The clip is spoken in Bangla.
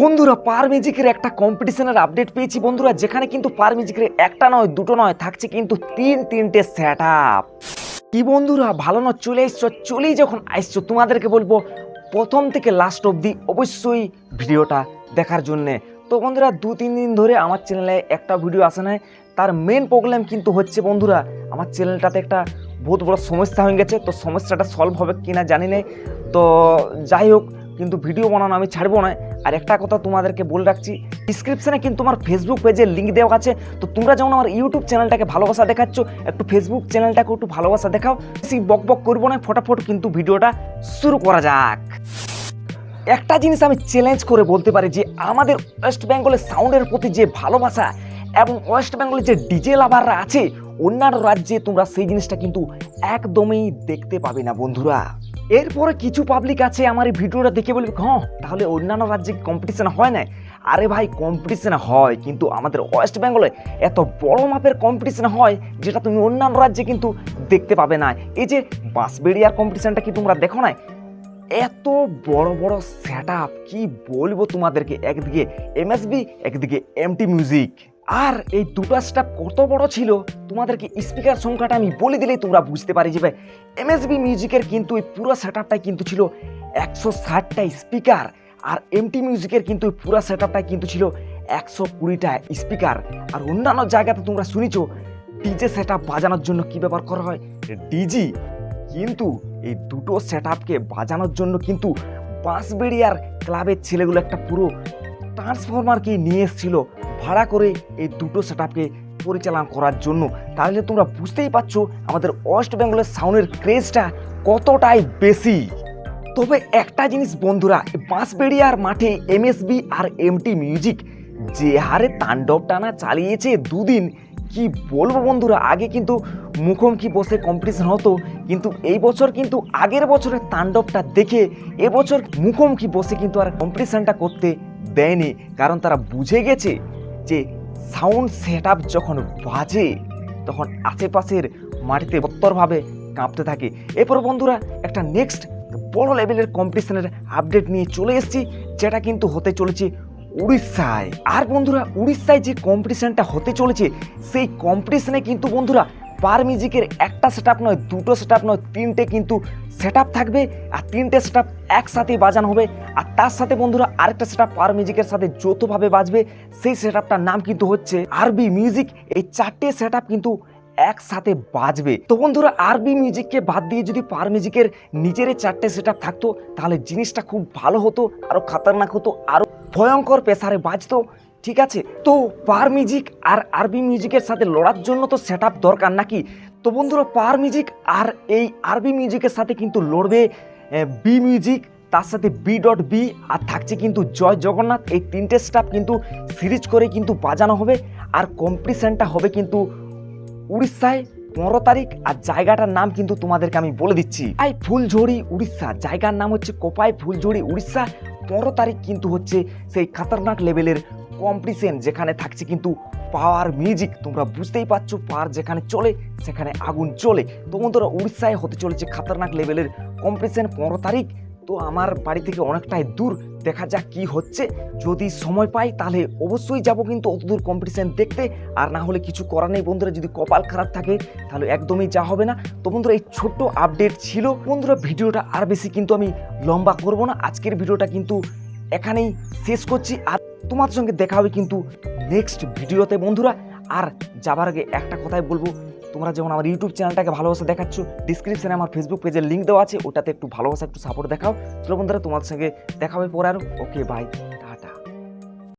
বন্ধুরা পার মিউজিকের একটা কম্পিটিশনের আপডেট পেয়েছি বন্ধুরা, যেখানে কিন্তু পার মিউজিকের একটা নয়, দুটো নয়, থাকছে কিন্তু তিন তিনটে সেট আপ কি বন্ধুরা, ভালো না, চলে এসছো, চলেই যখন আসছো, তোমাদেরকে বলব, প্রথম থেকে লাস্ট অবধি অবশ্যই ভিডিওটা দেখার জন্যে। তো বন্ধুরা, দু তিন দিন ধরে আমার চ্যানেলে একটা ভিডিও আসে নাই, তার মেন প্রবলেম কিন্তু হচ্ছে বন্ধুরা, আমার চ্যানেলটাতে একটা বহুত বড় সমস্যা হয়ে গেছে, তো সমস্যাটা সলভ হবে কি না জানি না তো যাই হোক, কিন্তু ভিডিও বানানো আমি ছাড়বো না আর একটা কথা তোমাদেরকে বলে রাখছি ডিসক্রিপশনে কিন্তু আমার ফেসবুক পেজের লিঙ্ক দেওয়া আছে। তো তোমরা যেমন আমার ইউটিউব চ্যানেলটাকে ভালোবাসা দেখাচ্ছ, একটু ফেসবুক চ্যানেলটাকে একটু ভালোবাসা দেখাও। বেশি বক বক করব না, ফটাফট কিন্তু ভিডিওটা শুরু করা যাক। একটা জিনিস আমি চ্যালেঞ্জ করে বলতে পারি যে, আমাদের ওয়েস্ট বেঙ্গলের সাউন্ডের প্রতি যে ভালোবাসা এবং ওয়েস্ট বেঙ্গলের যে ডিজে লাভাররা আছে, অন্যান্য রাজ্যে তোমরা সেই জিনিসটা কিন্তু একদমই দেখতে পাবে না বন্ধুরা। এরপরে কিছু পাবলিক আছে আমার এই ভিডিওটা দেখে বলবে হ্যাঁ তাহলে অন্যান্য রাজ্যে কম্পিটিশন হয় না আরে ভাই কম্পিটিশন হয়, কিন্তু আমাদের ওয়েস্ট বেঙ্গলে এত বড় মাপের কম্পিটিশন হয়, যেটা তুমি অন্যান্য রাজ্যে কিন্তু দেখতে পাবে না। এই যে বাঁশবেড়িয়ার কম্পিটিশনটা কি তোমরা দেখো না এত বড় বড় সেট আপ কি বলব তোমাদেরকে? একদিকে এমএসবি একদিকে এমটি মিউজিক আর এই দুটো স্টাফ কত বড় ছিল? তোমাদেরকে স্পিকার সংখ্যাটা আমি বলে দিলেই তোমরা বুঝতে পারি যাবে। এমএসবি মিউজিকের কিন্তু এই পুরো সেট কিন্তু ছিল একশো ষাটটা স্পিকার আর এমটি মিউজিকের কিন্তু এই পুরো সেট কিন্তু ছিল একশো কুড়িটা স্পিকার আর অন্যান্য জায়গাতে তোমরা শুনেছো ডিজে সেট বাজানোর জন্য কি ব্যবহার করা হয়? ডিজি কিন্তু এই দুটো সেট বাজানোর জন্য কিন্তু বাঁশবেড়িয়ার ক্লাবের ছেলেগুলো একটা পুরো ট্রান্সফরমারকে নিয়ে এসেছিল। ভাড়া করে এই দুটো সেট পরিচালনা করার জন্য। তাহলে তোমরা বুঝতেই পারছ আমাদের ওয়েস্ট বেঙ্গলের সাউন্ডের ক্রেজটা কতটাই বেশি। তবে একটা জিনিস বন্ধুরা বাঁশবেড়িয়ার মাঠে এমএসবি আর এমটি মিউজিক যে হারে তাণ্ডব টানা চালিয়েছে দুদিন, কি বলব বন্ধুরা, আগে কিন্তু মুখোমুখি বসে কম্পিটিশন হতো, কিন্তু এই বছর কিন্তু আগের বছরের তাণ্ডবটা দেখে এবছর মুখোমুখি বসে কিন্তু আর কম্পিটিশনটা করতে দেয়নি। কারণ তারা বুঝে গেছে যে সাউন্ড সেট যখন বাজে, তখন আশেপাশের মাটিতে বত্তরভাবে কাঁপতে থাকে। এরপর বন্ধুরা, একটা নেক্সট বড় লেভেলের কম্পিটিশনের আপডেট নিয়ে চলে এসেছি, যেটা কিন্তু হতে চলেছে উড়িষ্যায়। আর বন্ধুরা, উড়িষ্যায় যে কম্পিটিশানটা হতে চলেছে, সেই কম্পিটিশানে কিন্তু বন্ধুরা পার মিউজিকের একটা সেট নয়, দুটো সেট নয়, তিনটে কিন্তু সেট থাকবে আর তিনটে সেট একসাথে বাজানো হবে। আর তার সাথে বন্ধুরা আরেকটা সেট পার মিউজিকের সাথে যৌথভাবে বাজবে। সেই সেট নাম কিন্তু হচ্ছে আরবি মিউজিক এই চারটে সেট কিন্তু একসাথে বাজবে। তো বন্ধুরা আরবি মিউজিককে বাদ দিয়ে যদি পার মিউজিকের নিজের চারটে সেট থাকতো, তাহলে জিনিসটা খুব ভালো হতো আরও খাতারনাক হতো আরও ভয়ঙ্কর পেশারে বাজতো। ঠিক আছে? তো পার মিউজিক আর আরবি মিউজিকের সাথে লড়ার জন্য তো সেট দরকার নাকি? তো বন্ধুরা পার মিউজিক আর এই আরবি মিউজিকের সাথে কিন্তু লড়বে বি মিউজিক তার সাথে বি ডট বি আর থাকছে কিন্তু জয় জগন্নাথ। এই তিনটে স্টাফ কিন্তু সিরিজ করে কিন্তু বাজানো হবে আর কম্পিটিশনটা হবে কিন্তু উড়িষ্যায় পনেরো তারিখ আর জায়গাটার নাম কিন্তু তোমাদেরকে আমি বলে দিচ্ছি। আই ফুলঝড়ি উড়িষ্যা। জায়গার নাম হচ্ছে কোপাই ফুলঝড়ি উড়িষ্যা। পনেরো তারিখ কিন্তু হচ্ছে সেই খাতারনাক লেভেলের কম্পিটিশন যেখানে থাকছে কিন্তু পাওয়ার মিউজিক তোমরা বুঝতেই পারছ পাওয়ার যেখানে চলে, সেখানে আগুন চলে। তো বন্ধুরা, উড়িষ্যায় হতে চলেছে খাতারনাক লেভেলের কম্পিটিশন পনেরো তারিখ। তো আমার বাড়ি থেকে অনেকটাই দূর, দেখা যাক কি হচ্ছে। যদি সময় পাই, তাহলে অবশ্যই যাব কিন্তু অত দূর কম্পিটিশন দেখতে। আর না হলে কিছু করার নেই বন্ধুরা, যদি কপাল খারাপ থাকে, তাহলে একদমই যা হবে না। তো বন্ধুরা, এই ছোট্ট আপডেট ছিল। বন্ধুরা, ভিডিওটা আর বেশি কিন্তু আমি লম্বা করব না। আজকের ভিডিওটা কিন্তু এখানেই শেষ করছি। আর তোমাদের সঙ্গে দেখা হবে কিন্তু নেক্সট ভিডিওতে, বন্ধুরা। আর যাবার আগে একটা কথাই বলব। তোমরা যেমন আমার ইউটিউব চ্যানেলটাকে ভালোবাসা দেখাচ্ছ ডিসক্রিপশানে আমার ফেসবুক পেজের লিঙ্ক দেওয়া আছে, ওটাতে একটু ভালোবাসা, একটু সাপোর্ট দেখাও। চলো বন্ধুরা, তোমাদের সঙ্গে দেখা হবে পরে আর। Okay bye